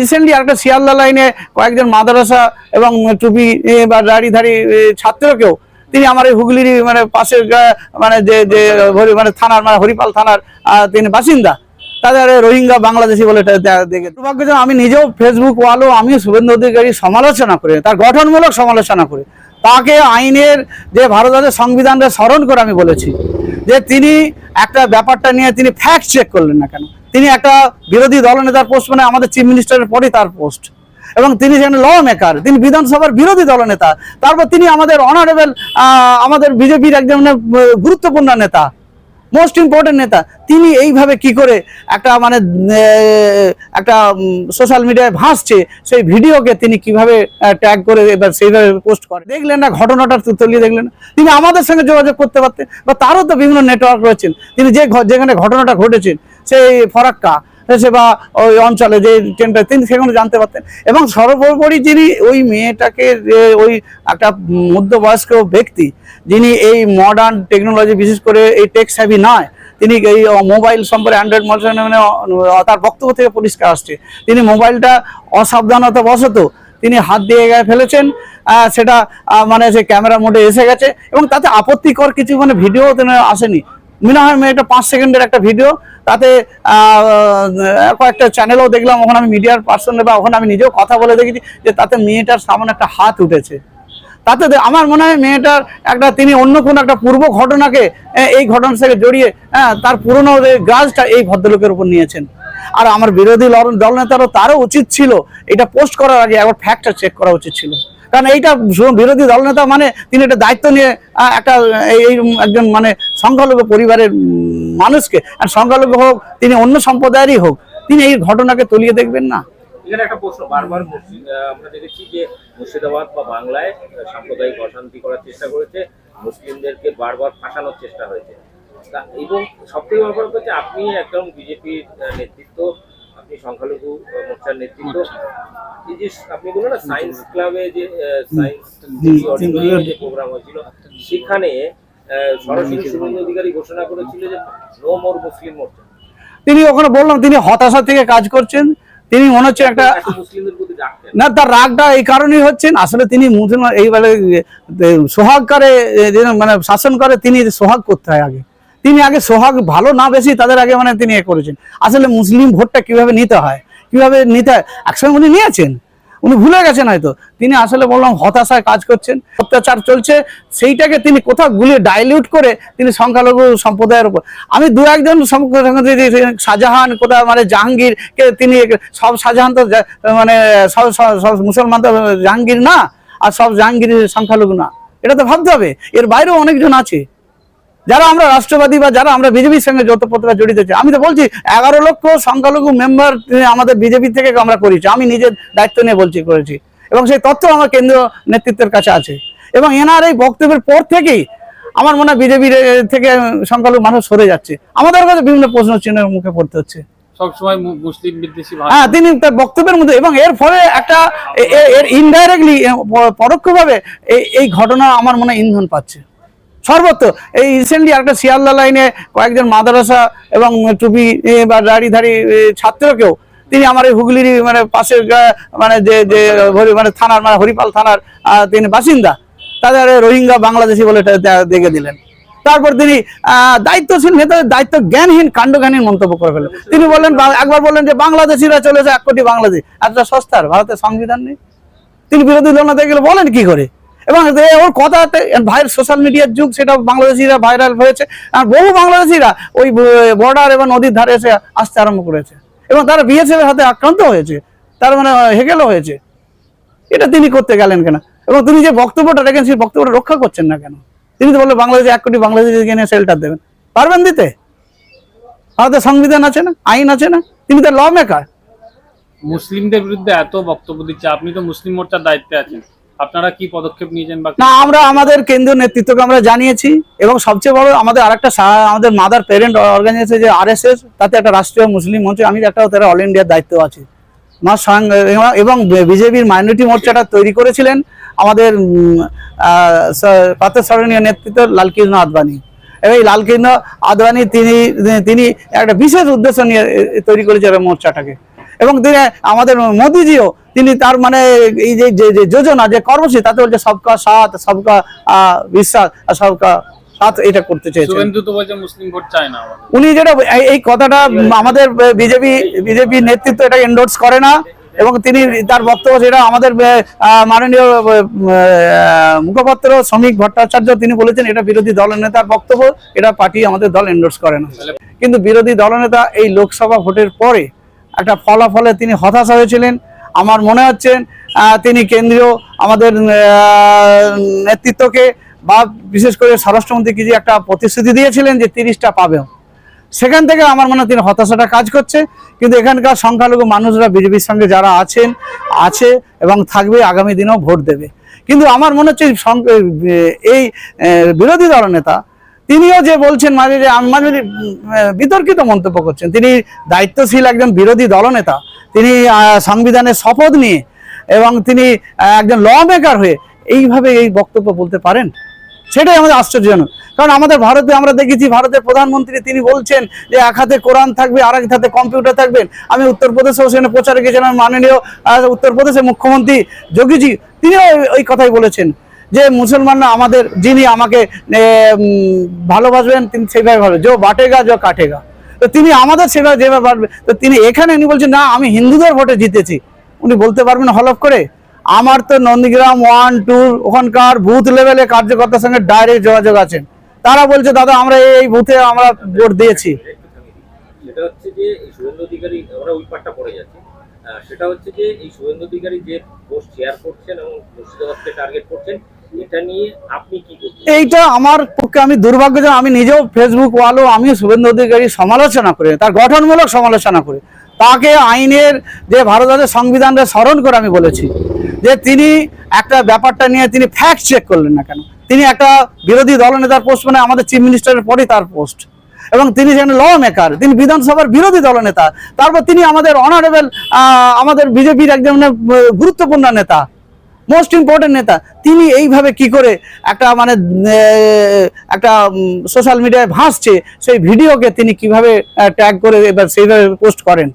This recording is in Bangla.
রিসেন্টলি একটা শিয়ালদা লাইনে কয়েকজন মাদ্রাসা এবং টুপি বা দাড়িধারী ধারী ছাত্রকেও তিনি আমার এই হুগলির মানে পাশের মানে যে যে মানে থানার মানে হরিপাল থানার তিনি বাসিন্দা। তাদের রোহিঙ্গা বাংলাদেশি বলে দেখে। দুর্ভাগ্যজন আমি নিজেও ফেসবুক ওয়ালও আমি শুভেন্দু অধিকারী সমালোচনা করি, তার গঠনমূলক সমালোচনা করে। তাকে আইনের যে ভারতের সংবিধানটা স্মরণ করে আমি বলেছি যে তিনি একটা ব্যাপারটা নিয়ে তিনি ফ্যাক্ট চেক করলেন না কেন? তিনি একটা বিরোধী দলনেতার পোস্ট মানে আমাদের চিফ মিনিস্টারের পরই তার পোস্ট এবং তিনি যেন ল মেকার তিনি বিধানসভার বিরোধী দলনেতা তারপর তিনি আমাদের অনারেবল আমাদের বিজেপির একজন মানে, গুরুত্বপূর্ণ নেতা। মোস্ট ইম্পর্টেন্ট নেতা। তিনি এইভাবে কি করে একটা মানে একটা সোশ্যাল মিডিয়ায় ভাসছে, সেই ভিডিওকে তিনি কীভাবে ট্যাগ করে এবার সেইভাবে পোস্ট করে। দেখলেন না, ঘটনাটা তলিয়ে দেখলেন তিনি আমাদের সঙ্গে যোগাযোগ করতে পারতেন, বা তারও তো বিভিন্ন নেটওয়ার্ক রয়েছেন। তিনি যে যেখানে ঘটনাটা ঘটেছেন সেই ফরাক্কা সে বা ওই অঞ্চলে যে ট্রেনটা, তিনি সেখানে জানতে পারতেন। এবং সর্বোপরি যিনি ওই মেয়েটাকে ওই একটা মধ্যবয়স্ক ব্যক্তি, যিনি এই মডার্ন টেকনোলজি বিশেষ করে এই টেক হ্যাভি নয়, তিনি এই মোবাইল সম্পর্কে অ্যান্ড্রয়েড মোবাইল মানে তার বক্তব্য থেকে পরিষ্কার আসছে। তিনি মোবাইলটা অসাবধানতা বশত তিনি হাত দিয়ে গায়ে ফেলেছেন সেটা মানে সে ক্যামেরা মোডে এসে গেছে, এবং তাতে আপত্তিকর কিছু মানে ভিডিও তিনি আসেনি। মনে হয় মেয়েটা পাঁচ সেকেন্ডের একটা ভিডিও তাতে কয়েকটা চ্যানেলও দেখলাম, ওখানে আমি মিডিয়ার পার্সন বা ওখানে আমি নিজেও কথা বলে দেখেছি যে তাতে মেয়েটার সামনে একটা হাত উঠেছে। তাতে আমার মনে হয় মেয়েটার একটা, তিনি অন্য কোনো একটা পূর্ব ঘটনাকে এই ঘটনার সাথে জড়িয়ে হ্যাঁ তার পুরনো গ্রাজটা এই ভদ্রলোকের উপর নিয়েছেন। আর আমার বিরোধী দল- দলনেতারও তারও উচিত ছিল, এটা পোস্ট করার আগে একবার ফ্যাক্টটা চেক করা উচিত ছিল। কারণ এইটা বিরোধী দলনেতা মানে তিনি একটা দায়িত্ব নিয়ে একটা এই একজন মানে সংখ্যালঘু পরিবারের মানুষকে, আর সংখ্যালঘু হোক, তিনি অন্য সম্প্রদায়েরই হোক, তিনি এই ঘটনাকে তলিয়ে দেখবেন না। মুর্শিদাবাদ বা বাংলায় সাম্প্রদায়িক অশান্তি করার চেষ্টা করেছে, মুসলিমদেরকে বারবার ফাঁসানোর চেষ্টা হয়েছে। এবং সব থেকে ব্যাপার হচ্ছে, আপনি একদম বিজেপির নেতৃত্ব সংখ্যালঘু মোর্চার নেতৃত্ব। এই যে আপনি বললেন না সায়েন্স ক্লাবে যে সায়েন্স যে প্রোগ্রাম হয়েছিল সেখানে সরাসরি শুভেন্দু অধিকারী ঘোষণা করেছিল যে নো মোর মুসলিম মোর্চা তিনি ওখানে বললাম তিনি হতাশা থেকে কাজ করছেন। তিনি মনে হচ্ছে একটা না তার রাগটা এই কারণেই হচ্ছেন আসলে তিনি মুসলমান এইবারে সোহাগ করে মানে শাসন করে তিনি সোহাগ করতে হয় আগে। তিনি আগে সোহাগ ভালো না বেশি, তাদের আগে মানে তিনি এ করেছেন। আসলে মুসলিম ভোটটা কীভাবে নিতে হয়? কীভাবে নিতে হয়? একসঙ্গে উনি নিয়েছেন? উনি ভুলে গেছেন হয়তো। তিনি আসলে বললাম, হতাশায় কাজ করছেন, অত্যাচার চলছে, সেইটাকে তিনি কোথাও গুলিয়ে ডাইলিউট করে তিনি সংখ্যালঘু সম্প্রদায়ের উপর। আমি দু একজন শাহজাহান, কোথাও মানে জাহাঙ্গীরকে তিনি সব শাহজাহান তো মানে সব- সব মুসলমান তো জাহাঙ্গীর না, আর সব জাহাঙ্গীর সংখ্যালঘু না। এটা তো ভাবতে হবে। এর বাইরেও অনেকজন আছে। যারা আমরা রাষ্ট্রবাদী বা যারা আমরা বিজেপির সঙ্গে যত পত্রিকা জড়িত আছি আমি তো বলছি এগারো লক্ষ সংখ্যালঘু মেম্বার আমাদের বিজেপি থেকে আমরা করেছি আমি নিজের দায়িত্ব নিয়ে বলছি করেছি। এবং সেই তথ্য আমার কেন্দ্রীয় নেতৃত্বের কাছে আছে। এবং এনার এই বক্তব্যের পর থেকেই আমার মনে হয় বিজেপির থেকে সংখ্যালঘু মানুষ সরে যাচ্ছে। আমাদের কাছে বিভিন্ন প্রশ্ন চিহ্নের মুখে পড়তে হচ্ছে। সবসময় মুসলিম বিদ্বেষী হ্যাঁ তিনি তার বক্তব্যের মধ্যে এবং এর ফলে একটা এর ইনডাইরেক্টলি পরোক্ষভাবে এই এই ঘটনা আমার মনে হয় ইন্ধন পাচ্ছে। সর্বত্র। এই রিসেন্টলি একটা শিয়ালদা লাইনে কয়েকজন মাদ্রাসা এবং টুপি বা দাড়িধারী ছাত্রকেও তিনি আমার এই হুগলির মানে পাশের গা- মানে যে যে মানে থানার মানে হরিপাল থানার তিনি বাসিন্দা। তাদের রোহিঙ্গা বাংলাদেশি বলে দেখে দিলেন। তারপর তিনি দায়িত্বশীল নেতা দায়িত্ব জ্ঞানহীন কাণ্ডজ্ঞানহীন মন্তব্য করে ফেলেন। তিনি বললেন একবার বললেন যে বাংলাদেশিরা চলেছে এক কোটি বাংলাদেশ। এতটা সস্তার, ভারতের সংবিধান নেই। তিনি বিরোধী দল নেতা বলেন কি করে? এবং ওর কথাতে ভাইয়ের সোশ্যাল মিডিয়ার যুগ, সেটা বাংলাদেশিরা ভাইরাল হয়েছে। আর বহু বাংলাদেশিরা ওই বর্ডার এবং নদীর ধারে এসে আসতে আরম্ভ করেছে। এবং তারা বিএসএফ এর হাতে আক্রান্ত হয়েছে। তার মানে হেগেলও হয়েছে। এটা তিনি করতে গেলেন কেন? এবং তিনি যে বক্তব্যটা রেখেন সেই বক্তব্যটা রক্ষা করছেন না কেন? তিনি তো বললেন, বাংলাদেশে এক কোটি বাংলাদেশিকে নিয়ে শেল্টার দেবেন। পারবেন দিতে? ভারতের সংবিধান আছে না? আইন আছে না? তিনি তো ল মেকার মুসলিমদের বিরুদ্ধে এত বক্তব্য দিচ্ছে। আপনি তো মুসলিম মোর্চার দায়িত্বে আছেন। আপনারা কি পদক্ষেপ নিয়েছেন না আমরা আমাদের কেন্দ্রীয় নেতৃত্বকে আমরা জানিয়েছি এবং সবচেয়ে বড় আমাদের আরেকটা আমাদের মাদার প্যারেন্ট অর্গানাইজেশন যে আরএসএস তাতে একটা রাষ্ট্রীয় মুসলিম মঞ্চ আমি একটা তারা অল ইন্ডিয়ার দায়িত্ব আছে। আমার সঙ্গে এবং বিজেপির মাইনরিটি মোর্চাটা তৈরি করেছিলেন আমাদের উম, আহ, স- স্মরণীয় নেতৃত্ব লালকৃষ্ণ আদবানি। এবং এই লালকৃষ্ণ আদবানি তিনি তিনি একটা বিশেষ উদ্দেশ্য নিয়ে তৈরি করেছিলেন মোর্চাটাকে। এবং তিনি আমাদের মোদিজিও তিনি তার মানে এই যে যে- যোজনা যে কর্মসূচি তাতে বলছে সবকা সাথ সবকা বিশ্বাস আর সবকা সাথ এটা করতে চেয়েছেন। উনি যেটা এই- কথাটা আমাদের বিজেপি বিজেপি নেতৃত্ব এটা এন্ডোর্স করে না এবং তিনি তার বক্তব্য যেটা আমাদের মাননীয় মুখপাত্র শ্রমিক ভট্টাচার্য তিনি বলেছেন এটা বিরোধী দলের নেতার বক্তব্য এটা পার্টি আমাদের দল এন্ডোর্স করে না। কিন্তু বিরোধী দলনেতা এই লোকসভা ভোটের পরে একটা ফলাফলে তিনি হতাশা হয়েছিলেন। আমার মনে হচ্ছে তিনি কেন্দ্রীয় আমাদের নেতৃত্বকে বা বিশেষ করে স্বরাষ্ট্রমন্ত্রী কি যে একটা প্রতিশ্রুতি দিয়েছিলেন যে তিরিশটা পাবেও সেখান থেকে আমার মনে হয় তিনি হতাশাটা কাজ করছে। কিন্তু এখানকার সংখ্যালঘু মানুষরা, বিজেপির সঙ্গে যারা আছেন, আছে এবং থাকবে, আগামী দিনেও ভোট দেবে। কিন্তু আমার মনে হচ্ছে এই বিরোধী বিরোধী দলনেতা তিনিও যে বলছেন মাঝে যে মাঝে বিতর্কিত মন্তব্য করছেন। তিনি দায়িত্বশীল একজন বিরোধী দলনেতা। তিনি সংবিধানের শপথ নিয়ে এবং তিনি একজন ল মেকার হয়ে এইভাবে এই বক্তব্য বলতে পারেন? সেটাই আমাদের আশ্চর্যজনক। কারণ আমাদের ভারতে, আমরা দেখেছি ভারতের প্রধানমন্ত্রী, তিনি বলছেন যে এক হাতে কোরআন থাকবে, আর এক হাতে কম্পিউটার থাকবেন আমি উত্তরপ্রদেশেও সেখানে প্রচারে গেছিলাম, মাননীয় উত্তরপ্রদেশের মুখ্যমন্ত্রী যোগীজি, তিনিও ওই কথাই বলেছেন। যে মুসলমানরা আমাদের, যিনি আমাকে ভালোবাসবেন, তিনি সেইভাবে ভাবে জো বাটেগা জো কাটেগা। তো তিনি আমাদের সেভাবে যেভাবে বাড়বে তো তিনি এখানে উনি বলছেন, না, আমি হিন্দুদের ভোটে জিতেছি। উনি বলতে পারবেন হলফ করে। আমার তো নন্দীগ্রাম ওয়ান, টু, ওখানকার বুথ লেভেলে কার্যকর্তার সঙ্গে ডাইরেক্ট যোগাযোগ আছেন তারা বলছে, দাদা, আমরা এই বুথে আমরা ভোট দিয়েছি। সেটা হচ্ছে যে এই সেটা হচ্ছে যে এই শুভেন্দু অধিকারী যে পোস্ট শেয়ার করছেন এবং মুর্শিদাবাদকে টার্গেট করছেন এইটা আমার পক্ষে আমি দুর্ভাগ্যজনক আমি নিজেও ফেসবুক ওয়ালও আমি শুভেন্দু অধিকারী সমালোচনা করি তার গঠনমূলক সমালোচনা করি। তাকে আইনের যে ভারতের সংবিধানকে স্মরণ করে আমি বলেছি যে তিনি একটা ব্যাপারটা নিয়ে তিনি ফ্যাক্ট চেক করলেন না কেন? তিনি একটা বিরোধী দলনেতার পোস্ট মানে আমাদের চিফ মিনিস্টারের পরেই তার পোস্ট এবং তিনি যেন ল মেকার তিনি বিধানসভার বিরোধী দলনেতা তারপর তিনি আমাদের অনারেবল আমাদের বিজেপির একজন মানে, গুরুত্বপূর্ণ নেতা। মোস্ট ইম্পর্টেন্ট নেতা। তিনি এইভাবে কি করে একটা মানে একটা সোশ্যাল মিডিয়ায় ভাসছে, সেই ভিডিওকে তিনি কীভাবে ট্যাগ করে এবার সেইভাবে পোস্ট করেন।